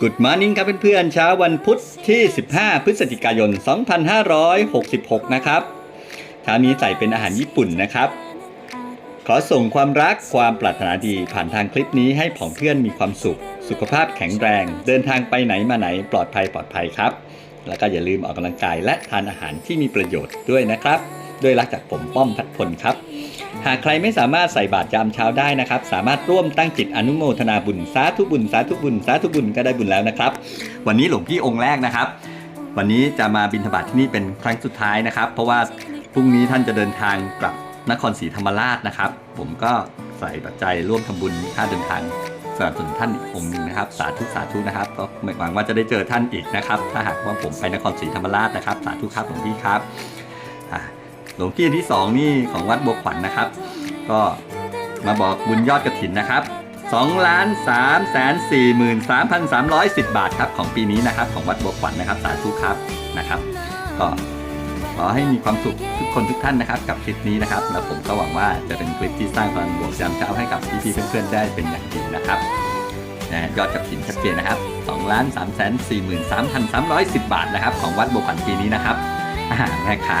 Good Morning ครับเพื่อนๆเช้าวันพุธที่ 15 พฤศจิกายน 2566 นะครับเช้านี้ใส่เป็นอาหารญี่ปุ่นนะครับ ขอส่งความรักความปรารถนาดีผ่านทางคลิปนี้ให้ผองเพื่อนมีความสุข สุขภาพแข็งแรง เดินทางไปไหนมาไหนปลอดภัยปลอดภัยครับ แล้วก็อย่าลืมออกกำลังกายและทานอาหารที่มีประโยชน์ด้วยนะครับ ด้วยรักจากผมป้อมพัดพลครับ หากใครไม่สามารถใส่บาตรยามเช้าได้นะครับ สามารถร่วมตั้งจิตอนุโมทนาบุญสาธุบุญสาธุบุญสาธุบุญก็ได้บุญแล้วนะครับ วันนี้หลวงพี่องค์แรกนะครับ วันนี้จะมาบิณฑบาตที่นี่เป็นครั้งสุดท้ายนะครับ เพราะว่าพรุ่งนี้ท่านจะเดินทางกลับนครศรีธรรมราชนะครับ ผมก็ใส่ปัจจัยร่วมทำบุญค่าเดินทางสนับสนุนท่านอีกองค์หนึ่งนะครับ สาธุสาธุนะครับก็หวังว่าจะได้เจอท่านอีกนะครับ ถ้าหากว่าผมไปนครศรีธรรมราชนะครับ สาธุครับหลวงพี่ครับ หลวงพี่ที่สองนี่ของวัดบัวขวัญนะครับ ก็มาบอกบุญยอดกระถินนะครับ2ล้าน3แสน4หมื่น3,310 บาทครับของปีนี้นะครับ ของวัดบัวขวัญนะครับ สาธุครับนะครับ ก็ขอให้มีความสุขทุกคนทุกท่านนะครับ กับคลิปนี้นะครับ แล้วผมก็หวังว่าจะเป็นคลิปที่สร้างพลังบวกยามเช้าให้กับพี่ๆเพื่อนๆได้เป็นอย่างดีนะครับนะยอดกระถินชัดเจนนะครับ2ล้าน3แสน4หมื่น3,310 บาทนะครับ ของวัดบัวขวัญปีนี้นะครับอาหาแม่ค้า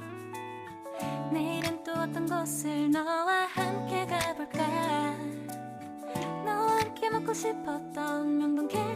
곳을 너와 함께 가볼까? 너와 함께 먹고 싶었던 명동 길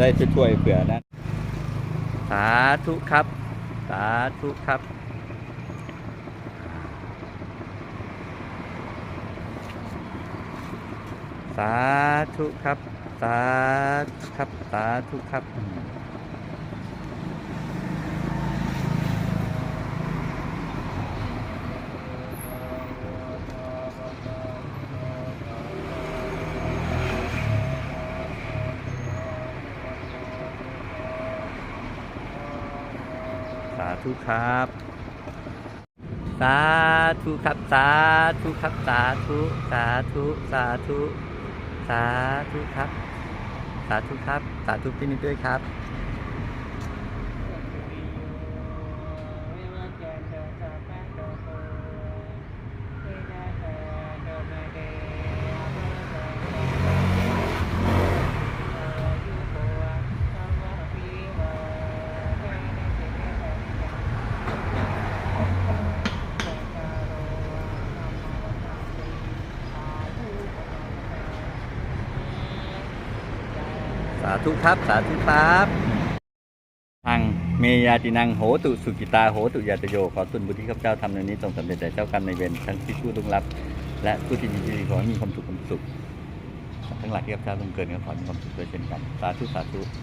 ได้ช่วยเผื่อนะ สาธุครับ สาธุครับสาธุครับ สาธุครับ สาธุครับาธุครับ สาธุครับ สาธุครับ สาธุ สาธุ สาธุ สาธุครับ สาธุครับ สาธุพี่นิดด้วยครับาธุครับ สาธุครับทางเมยาตินังโหตุสุกิตาโหตุยาตโย ขอตุนบุตรที่ข้าพเจ้าทำในนี้ทรงสำเร็จแด่เจ้ากรรมในเวรทั้งที่ผู้ลุงรับ และผู้ที่มีชีวิตขอให้มีความสุขความสุข ทั้งหลายที่ข้าพเจ้าลงเกินก็ขอให้มีความสุขด้วยเช่นกัน สาธุสาธุ